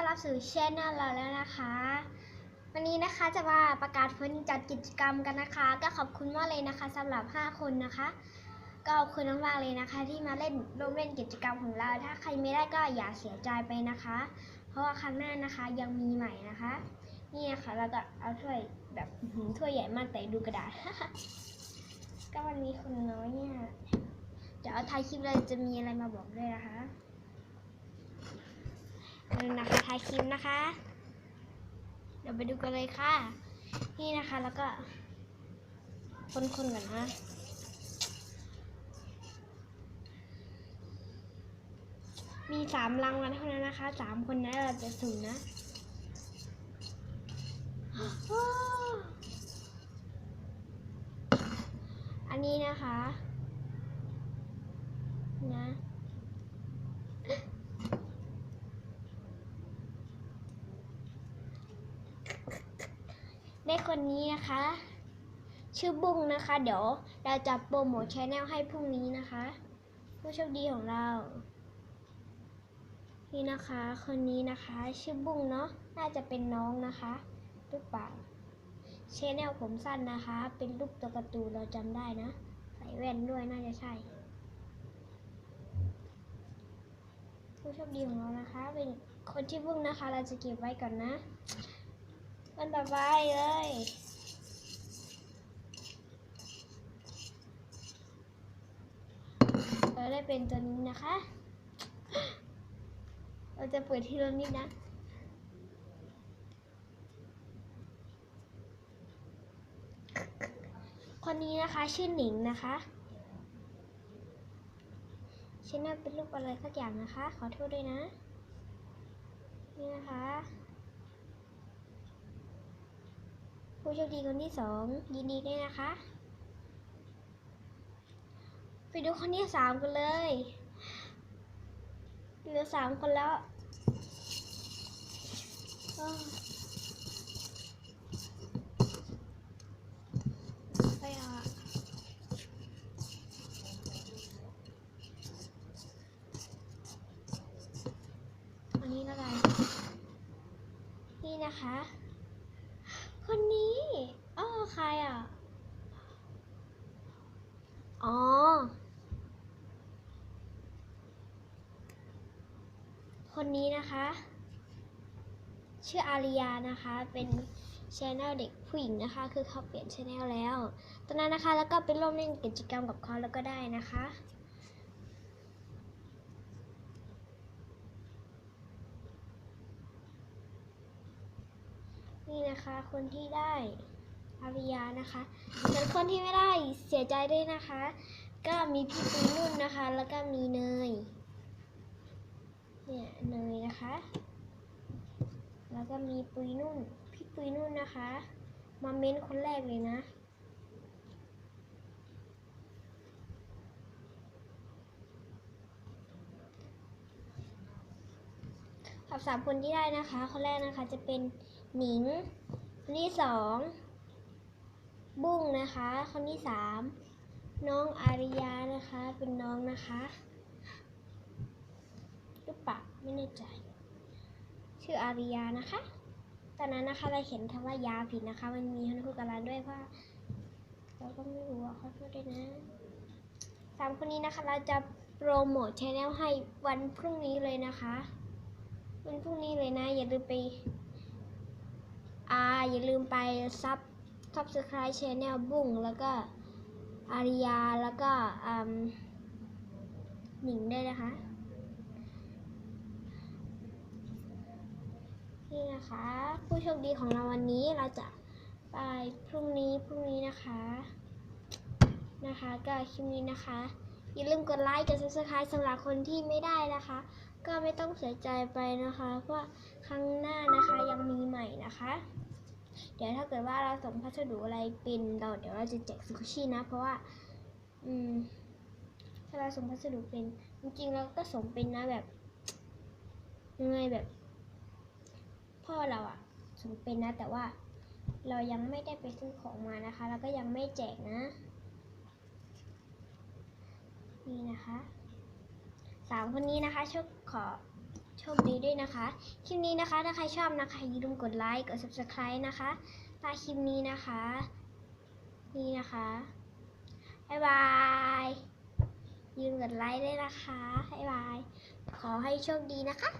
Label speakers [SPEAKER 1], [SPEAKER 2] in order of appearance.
[SPEAKER 1] อนรับสู่ช่องเราแล้วนะคะ วันนี้นะคะจะมาประกาศผลจัดกิจกรรมกันนะคะ ก็ขอบคุณมากเลยนะคะสำหรับ 5 คนนะคะ ก็ขอบคุณมากๆเลยนะคะ ที่มาเล่นร่วมเล่นกิจกรรมของเรา ถ้าใครไม่ได้ก็อย่าเสียใจไปนะคะ เพราะว่าครั้งหน้านะคะยังมีใหม่นะคะ นี่นะคะแล้วก็เอาถ้วยแบบถ้วยใหญ่มากแต่ดูกระดาษ ก็วันนี้คนน้อยเนี่ยเดี๋ยวเอาท้ายคลิปเราจะมีอะไรมาบอกด้วยนะคะ นี่นะคะท้ายคลิปนะคะ เดี๋ยวไปดูกันเลยค่ะ นี่นะคะแล้วก็ คนๆก่อนนะมีสามรางวัลเท่านั้นนะคะสามคนนั้นเราจะสุ่มนะอันนี้นะคะ ได้คนนี้นะคะ ชื่อบุ้งนะคะ เดี๋ยวเราจะโปรโมทชแนลให้พรุ่งนี้นะคะ ผู้โชคดีของเรานี่นะคะ คนนี้นะคะ ชื่อบุ้งเนาะน่าจะเป็นน้องนะคะหรือเปล่าชแนลผมสั้นนะคะ เป็นรูปตัวการ์ตูนเราจำได้นะ ใส่แว่นด้วยน่าจะใช่ ผู้โชคดีของเรานะคะ เป็นคนที่บุ้งนะคะ เราจะเก็บไว้ก่อนนะ คนต่อไปเลยเราได้เป็นตัวนี้นะคะ เราจะเปิดทีละนิดนะคนนี้นะคะชื่อหนิงนะคะชื่อน่าเป็นรูปอะไรสักอย่างนะคะ ขอโทษด้วยนะ นี่นะคะ ผู้โชคดีคนที่สองยินดีด้วยนะคะ ไปดูคนที่สามกันเลยเหลือสามคนแล้วอ้าวไปอะอันนี้ละกันนี่นะคะ รอะ อ๋อ คนนี้นะคะ ชื่ออาริยานะคะ เป็นชแนลเด็กผู้หญิงนะคะ คือเขาเปลี่ยนชแนลแล้ว ตอนนั้นนะคะ แล้วก็ไปร่วมเล่นกิจกรรมกับเขาแล้วก็ได้นะคะ นี่นะคะคนที่ได้ อาริยานะคะส่วนคนที่ไม่ได้เสียใจด้วยนะคะ ก็มีพี่ปุยนุ่นนะคะ แล้วก็มีเนย เนี่ยเนยนะคะ แล้วก็มีปุยนุ่น พี่ปุยนุ่นนะคะ มาเม้นคนแรกเลยนะกับสามคนที่ได้นะคะ คนแรกนะคะจะเป็นหนิง คนที่สอง บุ้งนะคะคนที่สามน้องอาริยานะคะ เป็นน้องนะคะหรือเปล่าไม่แน่ใจ ชื่ออาริยานะคะ ตอนนั้นนะคะเราเขียนคำว่ายาผิดนะคะ มันมีฮันคุการันด้วยเพราะเราก็ไม่รู้อะขอโทษด้วยนะสามคนนี้นะคะ เราจะโปรโมทชแนลให้วันพรุ่งนี้เลยนะคะ วันพรุ่งนี้เลยนะ อย่าลืมไป อ่า อย่าลืมไปซับ ซับสไครต์ชแนลบุ้งแล้วก็อาริยาแล้วก็อืมหนิงได้วยนะคะ นี่นะคะ ผู้โชคดีของเราวันนี้เราจะไปพรุ่งนี้พรุ่งนี้นะคะ นะคะก็คลิปนี้นะคะ อย่าลืมกดไลค์กด subscribe สำหรับคนที่ไม่ได้นะคะ ก็ไม่ต้องเสียใจไปนะคะ เพราะว่าครั้งหน้านะคะยังมีใหม่นะคะ เดี๋ยวถ้าเกิดว่าเราส่งพัสดุอะไรเป็นเราเดี๋ยวเราจะแจกสกุชี่นะ เพราะว่า อืม ถ้าเราส่งพัสดุเป็น จริงๆเราก็ส่งเป็นนะแบบยังไงแบบ พ่อเราอะส่งเป็นนะ แต่ว่าเรายังไม่ได้ไปซื้อของมานะคะ แล้วก็ยังไม่แจกนะ นี่นะคะสามคนนี้นะคะชคขอ โชคดีด้วยนะคะ คลิปนี้นะคะ ถ้าใครชอบนะคะอย่าลืมกดไลค์ กด subscribe นะคะตาคลิปนี้นะคะ นี่นะคะ บ๊ายบายยืมกดไลค์ด้วยนะคะบ๊ายบาย ขอให้โชคดีนะคะ